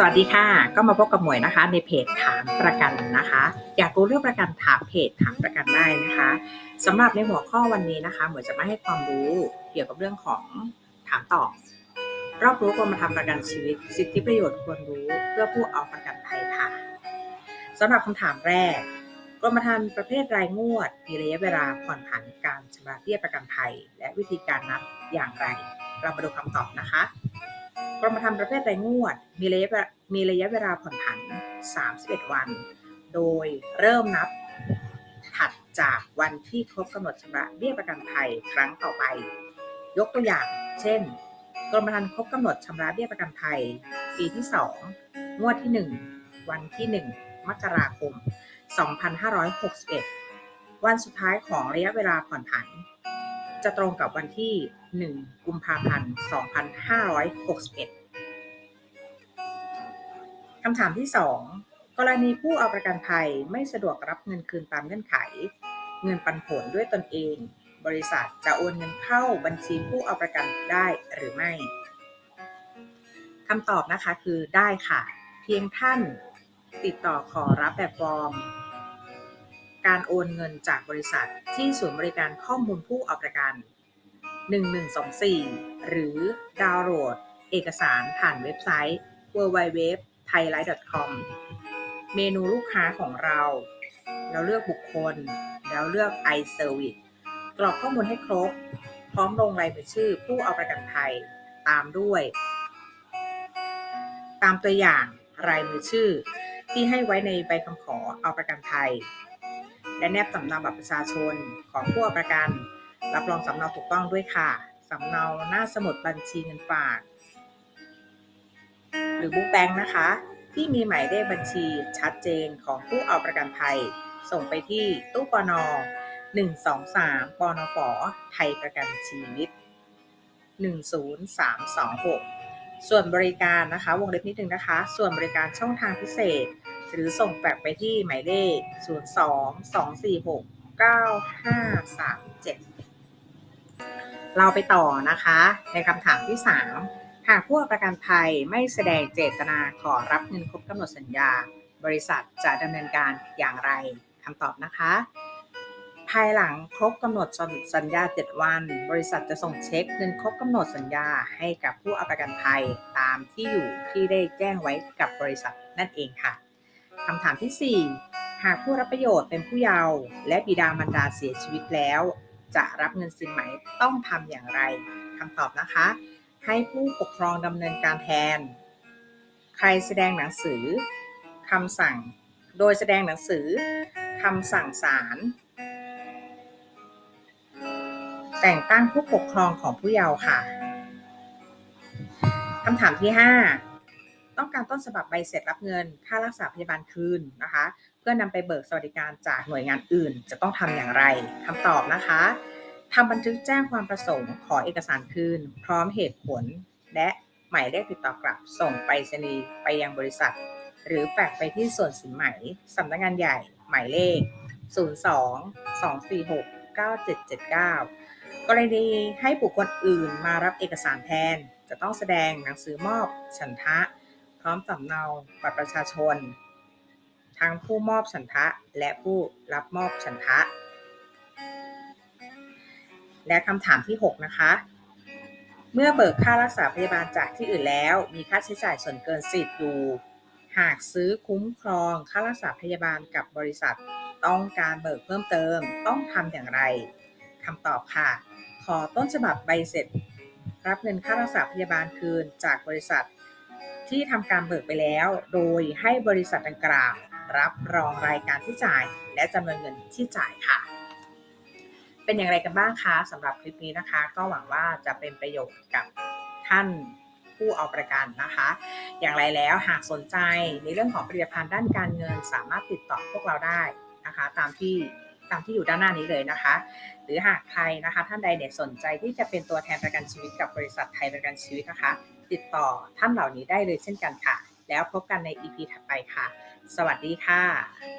สวัสดีค่ะ ก็มาพบกับหมวยนะคะ ในเพจถามประกันนะคะ อยากรู้เรื่องประกันถามเพจถามประกันได้นะคะสำหรับในหัวข้อวันนี้นะคะหมวยจะมาให้ความรู้เกี่ยวกับเรื่องของถามตอบรอบรู้กรมธรรมประกันชีวิต สิทธิประโยชน์ควรรู้เพื่อผู้เอาประกันภัยค่ะสำหรับคำถามแรกกรมธรรม์ประเภทรายงวดมีระยะเวลาผ่อนผันการชำระเบี้ยประกันภัย และวิธีการนับอย่างไร เรามาดูคำตอบนะคะ กรมธรรม์ประเภทรายงวด มีระยะมีระยะเวลาผ่อนผัน 31 วัน โดยเริ่มนับถัดจากวันที่ครบกำหนดชำระเบี้ยประกันภัยครั้งต่อไป ยกตัวอย่าง เช่น กรมธรรม์ครบกำหนดชำระเบี้ยประกันภัย ปีที่ 2 งวดที่ 1 วันที่ 1 มกราคม 2561 วันสุดท้ายของระยะเวลาผ่อนผัน จะตรงกับวันที่ 1 กุมภาพันธ์ 2561 คำถามที่ 2 กรณีผู้เอาประกันภัยไม่สะดวกรับเงินคืนตามเงื่อนไข เงินปันผลด้วยตนเอง บริษัทจะโอนเงินเข้าบัญชีผู้เอาประกันได้หรือไม่คำตอบนะคะคือได้ค่ะ เพียงท่านติดต่อขอรับแบบฟอร์ม การโอนเงินจากบริษัทที่ศูนย์บริการข้อมูลผู้เอาประกัน 1124 หรือดาวน์โหลด เอกสารผ่านเว็บไซต์ www thailine.com เมนูลูกค้าของเรา เราเลือกบุคคล แล้วเลือก iService กรอกข้อมูลให้ครบ พร้อมลงรายชื่อผู้เอาประกันภัยตามด้วย ตามตัวอย่างรายมือชื่อที่ให้ไว้ในใบคำขอเอาประกันภัย และแนบสำเนาบัตรประชาชนของผู้เอาประกัน รับรองสำเนาถูกต้องด้วยค่ะสำเนาหน้าสมุดบัญชีเงินฝาก หรือบุ๊กแบงค์นะคะ ที่มีหมายเลขบัญชีชัดเจนของผู้เอาประกันภัย ส่งไปที่ตู้ปน123ปนฝไทยประกันชีวิต 10326 ส่วนบริการนะคะ วงเล็บนิดนึงนะคะ ส่วนบริการช่องทางพิเศษ หรือส่งแฟกไปที่หมายเลข 02 246 9537 เราไปต่อนะคะ ในคำถามที่ 3 หากผู้ประกันภัยไม่แสดงเจตนาขอรับเงินครบกำหนดสัญญา บริษัทจะดำเนินการอย่างไรคำตอบนะคะ ภายหลังครบกำหนดสัญญา 7 วัน บริษัทจะส่งเช็คเงินครบกำหนดสัญญาให้กับผู้อประกันภัยตามที่อยู่ที่ได้แจ้งไว้กับบริษัทนั่นเองค่ะ คำถามที่ 4 หากผู้รับประโยชน์เป็นผู้เยาว์และบิดามารดาเสียชีวิตแล้ว จะรับเงินสินไหมต้องทำอย่างไรคำตอบนะคะ ให้ผู้ปกครองดำเนินการแทน ใครแสดงหนังสือคำสั่ง โดยแสดงหนังสือคำสั่งศาลแต่งตั้งผู้ปกครองของผู้เยาว์ค่ะคำถามที่ 5 ต้องการต้นฉบับใบเสร็จรับเงิน ค่ารักษาพยาบาลคืนนะคะ เพื่อนำไปเบิกสวัสดิการจากหน่วยงานอื่น จะต้องทำอย่างไรคำตอบนะคะทำบันทึกแจ้งความประสงค์ขอเอกสารคืน พร้อมเหตุผล และหมายเลขติดต่อกลับ ส่งไปรษณีย์ไปยังบริษัท หรือแฝกไปที่ส่วนสินไหมสำนักงานใหญ่ หมายเลข 02 246 9779 กรณีให้บุคคลอื่นมารับเอกสารแทน จะต้องแสดงหนังสือมอบฉันทะ ร้อมสำเนาบัตรประชาชน ทั้งผู้มอบฉันทะและผู้รับมอบฉันทะ และคำถามที่ 6 นะคะ เมื่อเบิกค่ารักษาพยาบาลจากที่อื่นแล้ว มีค่าใช้จ่ายส่วนเกินสิทธิ์อยู่ หากซื้อคุ้มครองค่ารักษาพยาบาลกับบริษัทต้องการเบิกเพิ่มเติมต้องทำอย่างไรคำตอบค่ะ ขอต้นฉบับใบเสร็จ รับเงินค่ารักษาพยาบาลคืนจากบริษัท ที่ทำการเบิกไปแล้ว โดยให้บริษัทดังกล่าวรับรองรายการที่จ่าย และจำนวนเงินที่จ่ายค่ะ เป็นอย่างไรกันบ้างคะสำหรับคลิปนี้นะคะ ก็หวังว่าจะเป็นประโยชน์กับท่านผู้เอาประกันนะคะ อย่างไรแล้วหากสนใจในเรื่องของผลิตภัณฑ์ด้านการเงินสามารถติดต่อพวกเราได้นะคะ ตามที่ตามที่อยู่ด้านหน้านี้เลยนะคะ หรือหากใครนะคะท่านใดเนี่ยสนใจที่จะเป็นตัวแทนประกันชีวิตกับบริษัทไทยประกันชีวิตนะคะ ติดต่อท่านเหล่านี้ได้เลยเช่นกันค่ะ แล้วพบกันใน EP ถัดไปค่ะ สวัสดีค่ะ